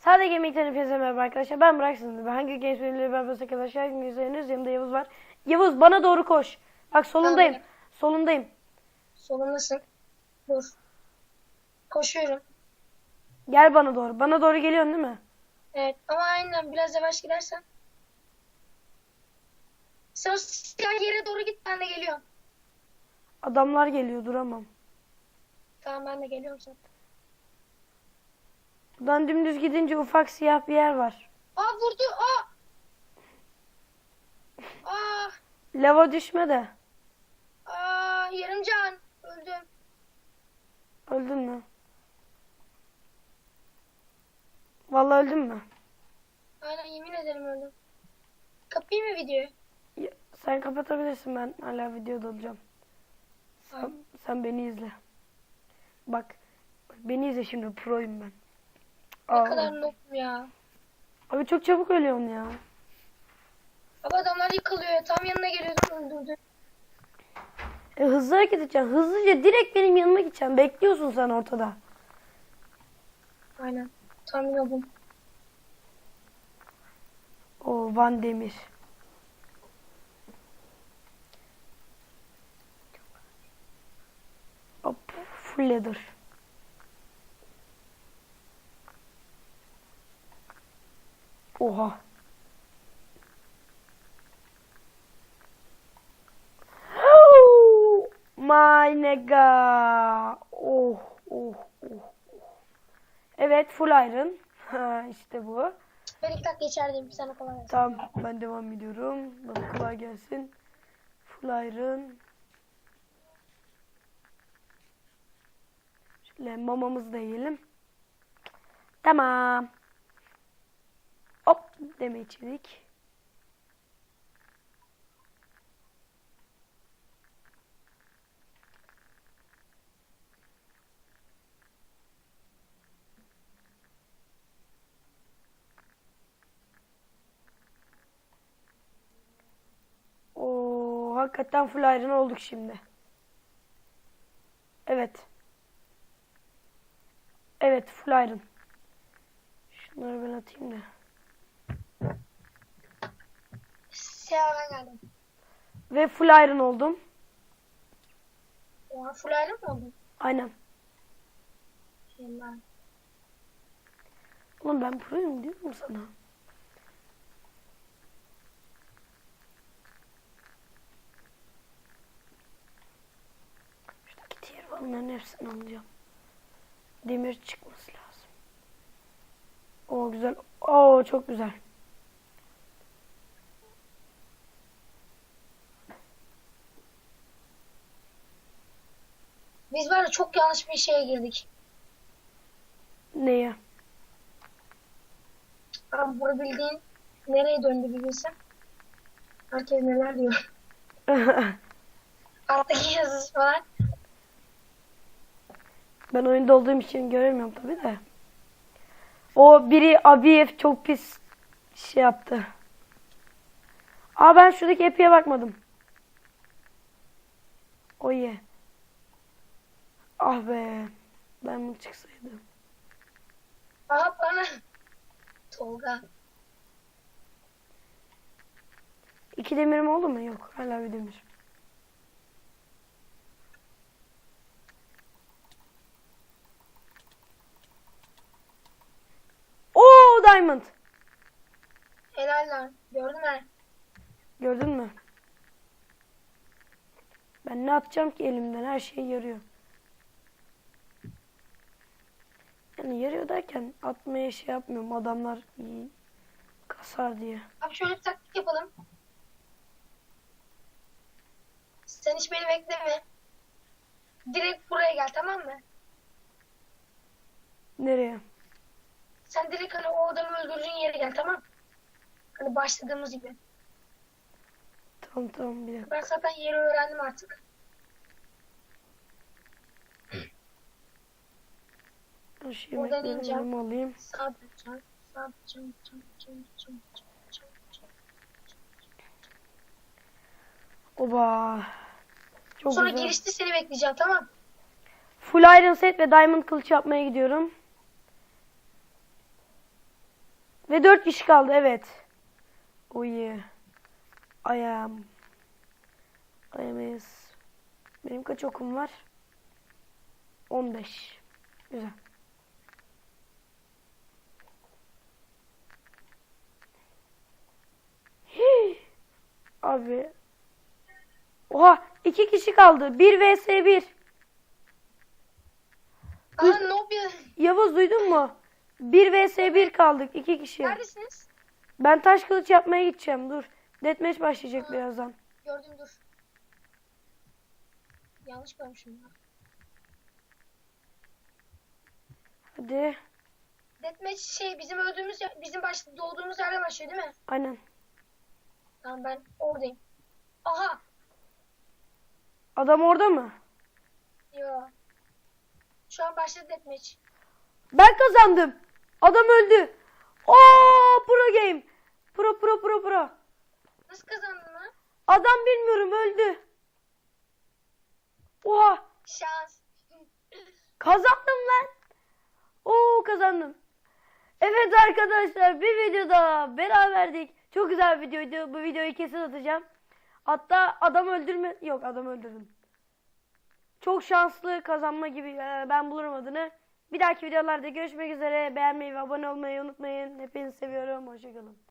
Sade Gaming'den hepinize merhaba arkadaşlar. Ben Burak Sınırlı. Ben hangi Games bölümleri ben basık arkadaşlar. Güzeliniz yanımda Yavuz var. Yavuz bana doğru koş. Bak solundayım. Tamam. Solundayım. Solundasın. Dur. Koşuyorum. Gel bana doğru. Bana doğru geliyorsun değil mi? Evet ama aynen biraz yavaş gidersen. Sen o yere doğru git ben de geliyorum. Adamlar geliyor duramam. Tamam ben de geliyorum zaten. Buradan dümdüz gidince ufak siyah bir yer var. Aa vurdu aa. Aa, Lava düşme de. aa yarım can. Öldüm. Öldün mü? Vallahi öldün mü? Aynen yemin ederim öldüm. Kapayım mı videoyu? Ya, sen kapatabilirsin ben hala videoda olacağım. Sen, sen beni izle. Bak, bak beni izle şimdi proyum ben. Ne Aa, kadar noobum ya. Abi çok çabuk ölüyorsun ya. Abi adamlar yıkılıyor. Tam yanına geliyordum öldürdü. E, hızlı hareket edeceksin. Hızlıca direkt benim yanıma gideceksin. Bekliyorsun sen ortada. Aynen. Tam noobum. O Van Demir. Hop, full leather. Oha. My nigga. Oh, oh, oh. Evet, full iron. Ha, işte bu. Ben iki dakika içerideyim. Sana kolay gelsin. Tamam ben devam ediyorum. Bana kolay gelsin. Full iron. Şöyle mamamızı da yiyelim. Tamam. Hop deme içerik. Oo, hakikaten full iron olduk şimdi. Evet. Evet full iron. Şunları ben atayım da. Siyah'a geldim. Ve full iron oldum. Oha full ayrı mı oldun? Aynen. Şeyler. Oğlum ben proyum diyorum sana. Şuradaki tier onların hepsini alacağım. Demir çıkması lazım. Oo güzel. Oo çok güzel. Biz ya çok yanlış bir şeye girdik. Neye? Abi bunu bildiğin nereye döndü bir bilsem. Herkes neler diyor. Alttaki yazısı falan. Ben oyunda olduğum için göremiyorum tabi de. O biri Abiyev çok pis şey yaptı. Aa ben şuradaki epiye bakmadım. O ye. Ah be. Diamond çıksaydı. Aha bana. Tolga. İki demirim oldu mu? Yok. Hala bir demir. Oo diamond. Helal lan. Gördün mü? Gördün mü? Ben ne atacağım ki elimden? Her şey yarıyor. Yani yarıyor derken atmaya şey yapmıyorum. Adamlar kasar diye. Abi şöyle bir taktik yapalım. Sen hiç beni bekleme. Direkt buraya gel tamam mı? Nereye? Sen direkt hani o adamı öldürdüğün yere gel tamam mı? Hani başladığımız gibi. Tamam tamam bir dakika. Ben zaten yeri öğrendim artık. Yemeklerimi ineceğim. elime alayım. Sabredeceğim. Sabredeceğim. Oba. Çok Sonra güzel. girişte seni bekleyeceğim tamam? Full iron set ve diamond kılıç yapmaya gidiyorum. Ve 4 kişi kaldı evet. Oh yeah. I am. I am is. Benim kaç okum var? 15. Güzel. Abi. Oha iki kişi kaldı. 1 vs 1. Aa Nobya. Yavuz duydun mu? 1 vs 1 kaldık. iki kişi. Neredesiniz? Ben taş kılıç yapmaya gideceğim. Dur. Deathmatch başlayacak birazdan. Gördüm dur. Yanlış görmüşüm ya. Hadi. Deathmatch şey bizim öldüğümüz yer- bizim baş, doğduğumuz yerden başlıyor değil mi? Aynen. Tamam ben oradayım. Aha. Adam orada mı? Yo. Şu an başladı deathmatch. Ben kazandım. Adam öldü. Oo pro game. Pro pro pro pro. Nasıl kazandın lan? Adam bilmiyorum öldü. Oha Şans. kazandım lan. Oo kazandım. Evet arkadaşlar bir videoda beraberdik. Çok güzel bir videoydu. Bu videoyu kesin atacağım. Hatta adam öldürme yok adam öldürdüm. Çok şanslı kazanma gibi Ee, ben bulurum adını. Bir dahaki videolarda görüşmek üzere. Beğenmeyi ve abone olmayı unutmayın. Hepinizi seviyorum. Hoşçakalın.